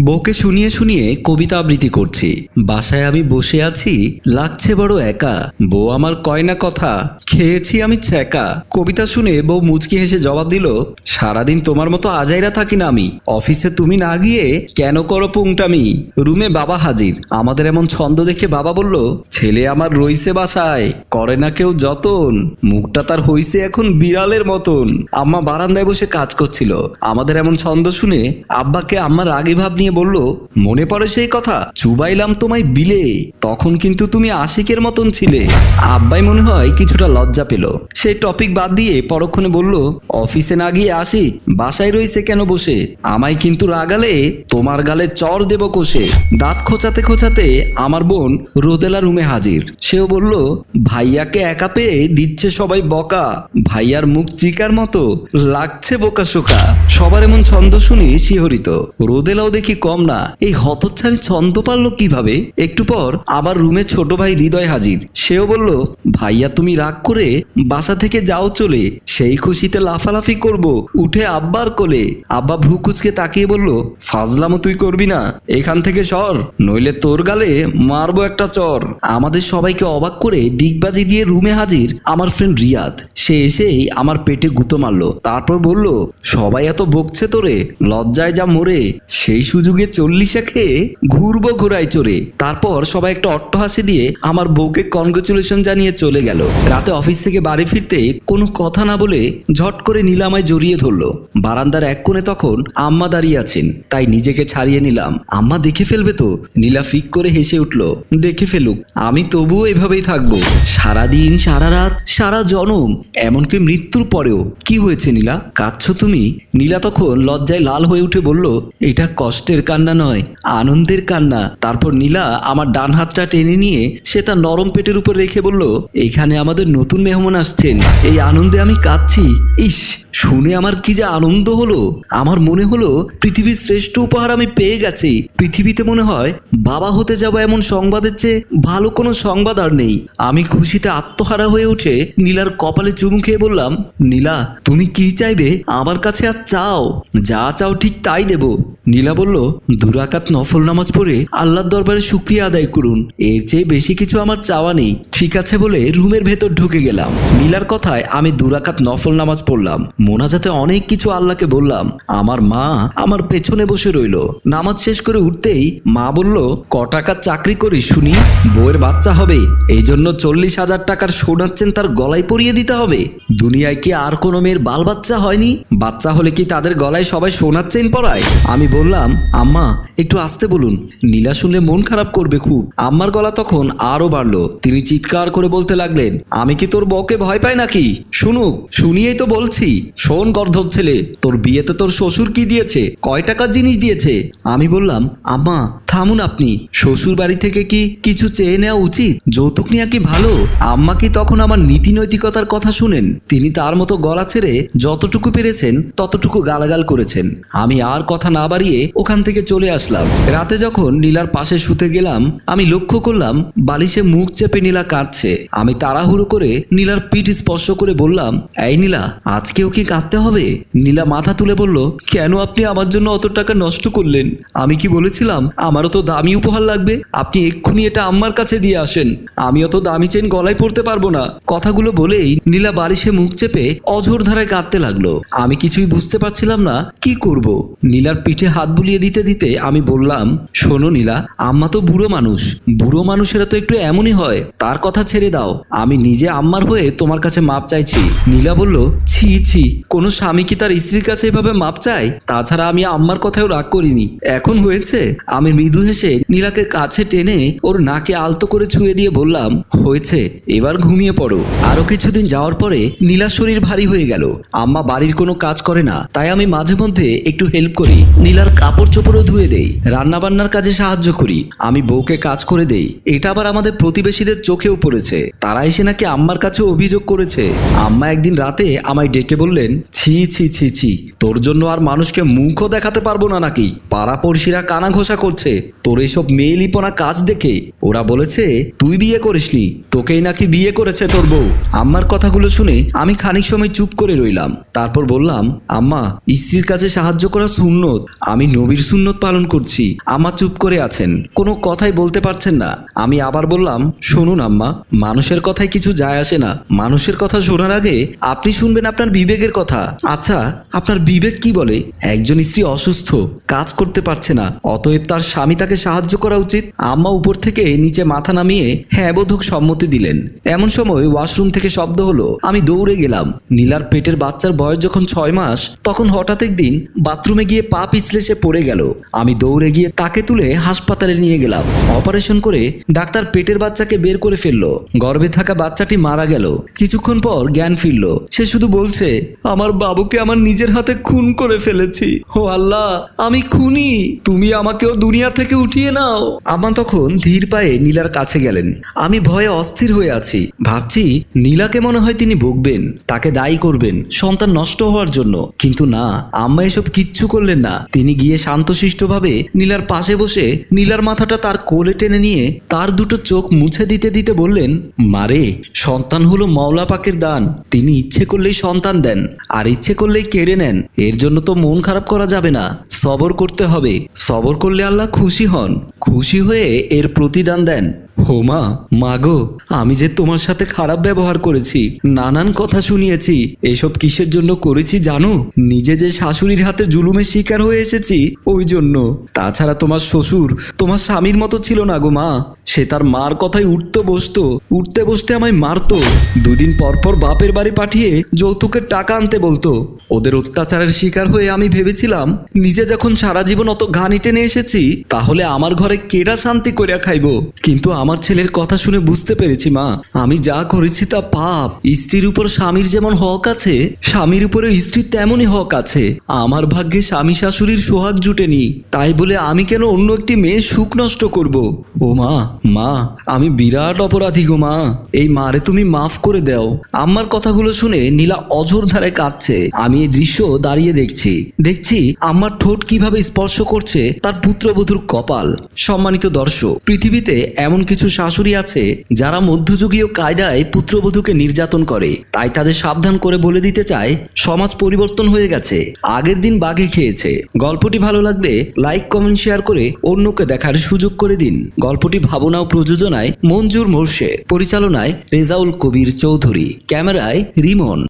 বউকে শুনিয়ে শুনিয়ে কবিতা আবৃত্তি করছি। বাসায় আমি বসে আছি, লাগছে বড় একা। বউ আমার কয় না কথা, খেয়েছি আমি ছ্যাঁকা। কবিতা শুনে বউ মুচকি হেসে জবাব দিল, সারাদিন তোমার মতো আজাইরা থাকি না আমি। অফিসে তুমি না গিয়ে কেন করো পুংটামি? রুমে বাবা হাজির। আমাদের এমন ছন্দ দেখে বাবা বলল, ছেলে আমার রইছে বাসায়, করে না কেউ যতন। মুখটা তার হইছে এখন বিড়ালের মতন। আম্মা বারান্দায় বসে কাজ করছিল। আমাদের এমন ছন্দ শুনে আব্বাকে আম্মার আগে ভাব নিয়ে বলল, মনে পড়ে সেই কথা? চুবাইলাম তোমায় বিলে। তখন কিন্তু তুমি আশিকের মতন ছিলে। আব্বাই মনে হয় কিছুটা লজ্জা পেল। সেই টপিক বাদ দিয়ে পরক্ষণে বলল, অফিসে না গিয়ে আসি বাসায় রইছে কেন বসে? আমায় কিন্তু রাগালে তোমার গালে চর দেব কোষে। দাঁত খোঁচাতে খোঁচাতে আমার বোন রোদেলা রুমে হাজির। সেও বলল, ভাইয়াকে একা পেয়ে দিচ্ছে সবাই বকা। ভাইয়ার মুখ চিকার মতো, লাগছে বোকা শোকা। সবার এমন ছন্দ শুনি শিহরিত। রোদেলাও দেখি কম না। এই হতচ্ছাড়ি ছন্দ পারল কীভাবে? একটু পর আবার রুমে ছোট ভাই হৃদয় হাজির। সেও বলল, ভাইয়া, তুমি রাগ করে বাসা থেকে যাও চলে। সেই খুশিতে লাফালাফি করব। উঠে আব্বার কোলে। আব্বা ভ্রুকুচকে তাকিয়ে বলল, ফাজলামো তুই করবি না। এখান থেকে সর, নইলে তোর গালে মারবো একটা চর। আমাদের সবাইকে অবাক করে ডিগবাজি দিয়ে রুমে হাজির আমার ফ্রেন্ড রিয়াদ। সে এসেই আমার পেটে গুঁতো মারলো। তারপর বলল, সবাই এত বকছে তোরে? লজ্জায় যা মরে। সেই সুযোগে চল্লিশে খেয়ে ঘুরবো ঘোরায় চড়ে। তারপর সবাই একটা অট্টহাসি দিয়ে আমার বউকে কনগ্রেচুলেশন জানিয়ে চলে গেল। রাতে অফিস থেকে বাড়ি ফিরতে কোনো কথা না বলে ঝট করে নীলামায় জড়িয়ে ধরলো। বারান্দার এক কোণে তখন আম্মা দাঁড়িয়ে আছেন, তাই নিজেকে ছাড়িয়ে নিলাম। আম্মা দেখে ফেলবে তো? নীলা ফিক করে হেসে উঠল, দেখে ফেলুক, আমি তবুও এভাবেই থাকব। সারাদিন, সারা রাত, সারা জনম, এমনকি মৃত্যুর পরেও। কি হয়েছে নীলা? কাঁদছো তুমি? নীলা তখন লজ্জায় লাল হয়ে উঠে বলল, এটা কষ্টের কান্না নয়, আনন্দের কান্না। তারপর নীলা আমার ডান হাতটা টেনে নিয়ে সে তার নরম পেটের উপর রেখে বলল এখানে আমাদের নতুন মেহমান আসছেন। এই আনন্দে আমি কাঁদছি। ইস, শুনে আমার কি যে আনন্দ হলো। আমার মনে হলো পৃথিবীর শ্রেষ্ঠ উপহার আমি পেয়ে গেছি। পৃথিবীতে মনে হয় বাবা হতে যাব এমন সংবাদের চেয়ে ভালো কোনো সংবাদ আর নেই। আমি খুশিতে আত্মহারা হয়ে উঠে নীলার কপালে চুমু খেয়ে বললাম, নীলা, তুমি কি চাইবে? আমার কাছে আর চাও। যা চাও ঠিক তাই দেব। নীলা বলল দুরাকাত নফল নামাজ পড়ে আল্লাহর দরবারে শুক্রিয়া আদায় করুন। এর চেয়ে বেশি কিছু আমার চাওয়া নেই। ঠিক আছে বলে রুমের ভেতর ঢুকে গেলাম। নীলার কথায় আমি দুরাকাত নফল নামাজ পড়লাম। মোনাজাতে অনেক কিছু আল্লাহকে বললাম। আমার মা আমার পেছনে বসে রইল। নামাজ শেষ করে উঠতেই মা বলল, ক টাকার চাকরি করি শুনি, বউয়ের বাচ্চা হবে। এই জন্য চল্লিশ হাজার টাকার শোনাচ্ছেন তার গলায় পরিয়ে দিতে হবে। দুনিয়ায় কি আর কোনো মেয়ের বাল বাচ্চা হয়নি? বাচ্চা হলে কি তাদের গলায় সবাই সোনার চেন পরায়? আমি বললাম আম্মা, একটু আসতে বলুন। নীলা শুনলে মন খারাপ করবে খুব। আম্মার গলা তখন আরও বাড়লো। তিনি চিৎকার করে বলতে লাগলেন, আমি কি তোর বউকে ভয় পাই নাকি? শুনুক, শুনিয়েই তো বলছি। শোন, গর্ধব ছেলে, তোর বিয়েতে তোর শ্বশুর কি দিয়েছে? কয় টাকার জিনিস দিয়েছে? আমি বললাম, আম্মা, থামুন আপনি। শ্বশুর বাড়ি থেকে কি কিছু চেয়ে নেওয়া উচিত? যৌতুক নেওয়া কি ভালো? আম্মা কি তখন আমার নীতি নৈতিকতার কথা শুনেন? তিনি তার মতো গলা ছেড়ে যতটুকু পেরেছেন, ততটুকু গালাগাল করেছেন। আমি আর কথা না বাড়িয়ে ওখান থেকে চলে আসলাম। রাতে যখন নীলার পাশে শুতে গেলাম, আমি লক্ষ্য করলাম বালিশে মুখ চেপে নীলা কাঁদছে। আমি তাড়াহুড়ো করে নীলার পিঠ স্পর্শ করে বললাম, এই নীলা, আজকেও কি কাঁদতে হবে? নীলা মাথা তুলে বলল, কেন আপনি আমার জন্য অত টাকা নষ্ট করলেন? আমি কি বলেছিলাম, আমারও তো দামি উপহার লাগবে। আপনি এক্ষুনি এটা আম্মার কাছে দিয়ে আসেন। আমি অত দামি চেন গলায় পরতে পারব না। কথাগুলো বলেই নীলা বালিশে মুখ চেপে অঝোর ধারায় কাঁদতে লাগল। আমি কিছুই বুঝতে পারছিলাম না, কি করব? নীলার পিঠে হাত বুলিয়ে দিতে দিতে আমি বললাম, শোনো নীলা, আম্মা তো বুড়ো মানুষ। বুড়ো মানুষেরা তো একটু এমনই হয়। তার কথা ছেড়ে দাও। আমি নিজে আম্মার হয়ে তোমার কাছে মাপ চাইছি। নীলা বলল, ছি ছি, কোনো স্বামী কি তার স্ত্রীর কাছে এভাবে মাপ চায়? তাছাড়া আমি আম্মার কথাও রাগ করিনি। এখন হয়েছে? আমি মৃদু হেসে নীলাকে কাছে টেনে ওর নাকে আলতো করে ছুঁয়ে দিয়ে বললাম, হয়েছে, এবার ঘুমিয়ে পড়ো। আরও কিছুদিন যাওয়ার পরে নীলার শরীর ভারী হয়ে গেল। আম্মা বাড়ির কোনো কাজ করে না, তাই আমি মাঝে মধ্যে একটু হেল্প করি। নীলার কাপড় চোপড়ও ধুয়ে দেই। রান্না বান্নার কাজে সাহায্য করি। আমি বউকে কাজ করে দেই। এটা আবার আমাদের প্রতিবেশীদের চোখেও পড়েছে। তারা এসে নাকি আম্মার কাছে অভিযোগ করেছে। আম্মা একদিন রাতে আমায় ডেকে বললেন, ছি ছি ছি ছি, তোর জন্য আর মানুষকে মুখও দেখাতে পারব না নাকি? পাড়া পড়শিরা কানা ঘোষা করছে। তোর এইসব মেয়েলিপনা কাজ দেখে ওরা বলেছে, তুই বিয়ে করিসনি। তোকেই নাকি বিয়ে করেছে তোর বউ। আম্মার কথাগুলো শুনে আমি খানিক সময় চুপ করে রইলাম। তারপর বললাম, আম্মা, স্ত্রীর কাছে সাহায্য করা সুন্নত। আমি নবীর সুন্নত পালন করছি। আম্মা চুপ করে আছেন। কোনো কথাই বলতে পারছেন না। আমি আবার বললাম, শুনুন আম্মা, মানুষের কথায় কিছু যায় আসে না। মানুষের কথা শোনার আগে আপনি শুনবেন আপনার বিবেকের কথা। আচ্ছা আপনার বিবেক কি বলে? একজন স্ত্রী অসুস্থ, কাজ করতে পারছে না। অতএব তার স্বামী তাকে সাহায্য করা উচিত। আম্মা উপর থেকে নিচে মাথা নামিয়ে হ্যাঁ বোধক সম্মতি দিলেন। এমন সময় ওয়াশরুম থেকে শব্দ হলো, আমি দৌড়ে গেলাম। নীলার পেটের বাচ্চার বয়স যখন ছয় মাস, তখন হঠাৎ একদিন বাথরুমে গিয়ে পা পিছলে সে পড়ে গেল। আমি দৌড়ে গিয়ে তাকে তুলে হাসপাতালে নিয়ে গেলাম। অপারেশন করে ডাক্তার পেটের বাচ্চাকে বের করে ফেলল। গর্ভে থাকা বাচ্চাটি মারা গেল। কিছুক্ষণ পর জ্ঞান ফিরল। সে শুধু বলছে, আমার বাবুকে আমার নিজের হাতে খুন করে ফেলেছি। ও আল্লাহ, আমি খুনি। তুমি আমাকেও দুনিয়া থেকে উঠিয়ে নাও। আমা তখন ধীর পায়ে নীলার কাছে গেলেন। আমি ভয়ে অস্থির হয়ে আছি। ভাবছি নীলাকে মনে হয় তিনি ভুগবেন। তাকে দায়ী করবেন। সন্তান নষ্ট হওয়ার জন্য। কিন্তু না, আম্মা এসব কিচ্ছু করলেন না। তিনি গিয়ে শান্তশিষ্টভাবে নীলার পাশে বসে নীলার মাথাটা তার কোলে টেনে নিয়ে তার দুটো চোখ মুছে দিতে দিতে বললেন মারে সন্তান হলো মাওলা পাকের দান। তিনি ইচ্ছে করলেই সন্তান দেন, আর ইচ্ছে করলেই কেড়ে নেন। এর জন্য তো মন খারাপ করা যাবে না। সবর করতে হবে। সবর করলে আল্লাহ খুশি হন। খুশি হয়ে এর প্রতিদান দেন। হোমা মাগো আমি যে তোমার সাথে খারাপ ব্যবহার করেছি, নানান কথা শুনিয়েছি, এসব কিসের জন্য করেছি জানো? নিজে যে শাশুড়ির হাতে জুলুমের শিকার হয়ে এসেছি, ওই জন্য। তাছাড়া তোমার শ্বশুর, তোমার স্বামীর মতো ছিল না গো মা। সে তার মার কথায় উঠতে বসতো, উঠতে বসতে আমায় মারতো। দুদিন পর পর বাপের বাড়ি পাঠিয়ে যৌতুকের টাকা আনতে বলতো। ওদের অত্যাচারের শিকার হয়ে আমি ভেবেছিলাম, নিজে যখন সারা জীবন অত ঘানি টেনে এসেছি, তাহলে আমার ঘরে কেডা শান্তি করিয়া খাইব? কিন্তু আমার ছেলের কথা শুনে বুঝতে পেরেছি, মা। আমি যা করেছি তা পাপ। স্ত্রীর উপর স্বামীর যেমন হক আছে, স্বামীর উপরে স্ত্রীর তেমনই হক আছে। আমার ভাগ্যে স্বামী শাশুড়ির সোহাগ জুটেনি। তাই বলে আমি কেন অন্য একটি মেয়ে সুখ নষ্ট করব? ও মা মা, আমি বিরাট অপরাধী গো, মা। এই মারে তুমি মাফ করে দাও। আমার কথাগুলো শুনে নীলা অঝোর ধারে কাঁদছে। আমি এই দৃশ্য দাঁড়িয়ে দেখছি। দেখছি আমার ঠোঁট কীভাবে স্পর্শ করছে, তার পুত্রবধূর কপাল। সম্মানিত দর্শক, পৃথিবীতে এমন কিছু শাশুড়ি আছে যারা মধ্যযুগীয় কায়দায় পুত্রবধূকে নির্যাতন করে। তাই তাদের সাবধান করে বলে দিতে চায়, সমাজ পরিবর্তন হয়ে গেছে, আগের দিন বাঘে খেয়েছে। গল্পটি ভালো লাগলে লাইক, কমেন্ট, শেয়ার করে অন্যকে দেখার সুযোগ করে দিন। গল্পটি ভাবনা ও প্রযোজনায় মঞ্জুর মোর্শে পরিচালনায় রেজাউল কবির চৌধুরী, ক্যামেরায় রিমন।